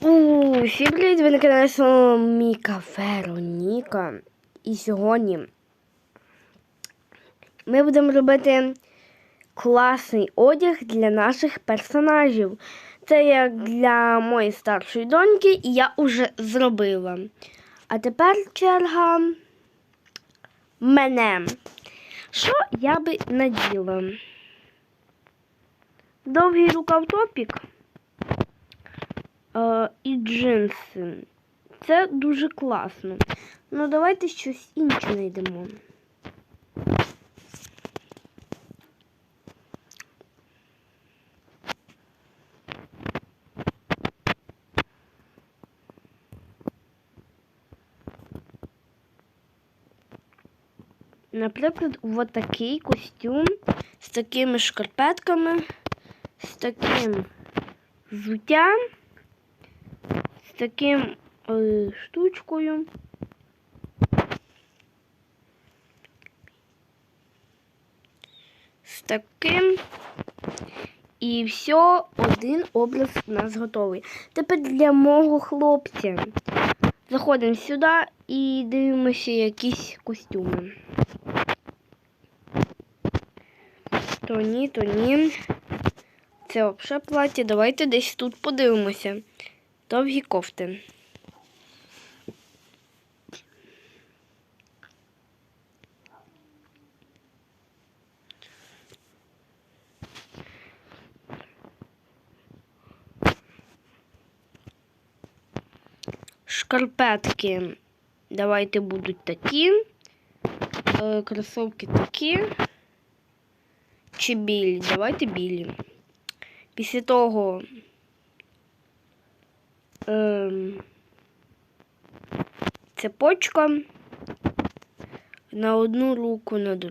У, всім привіт, ви на каналі Міка Вероніка. І сьогодні ми будемо робити класний одяг для наших персонажів. Це як для моєї старшої доньки, і я вже зробила. А тепер черга мене. Що я би наділа? Довгий рукав топік е, і джинси. Це дуже класно. Ну, давайте щось інше знайдемо. Наприклад, от такий костюм з такими шкарпетками, з таким взуттям, з таким е, штучкою. З таким. І все, один образ у нас готовий. Тепер для мого хлопця. Заходимо сюди і дивимося якісь костюми. То ні, то ні. Це взагалі плаття. Давайте десь тут подивимося. Довгі кофти. Шкарпетки. Давайте будуть такі. Е, Кросовки такі. Чи білі? Давайте білі. Після того ем, цепочка на одну руку, на другу.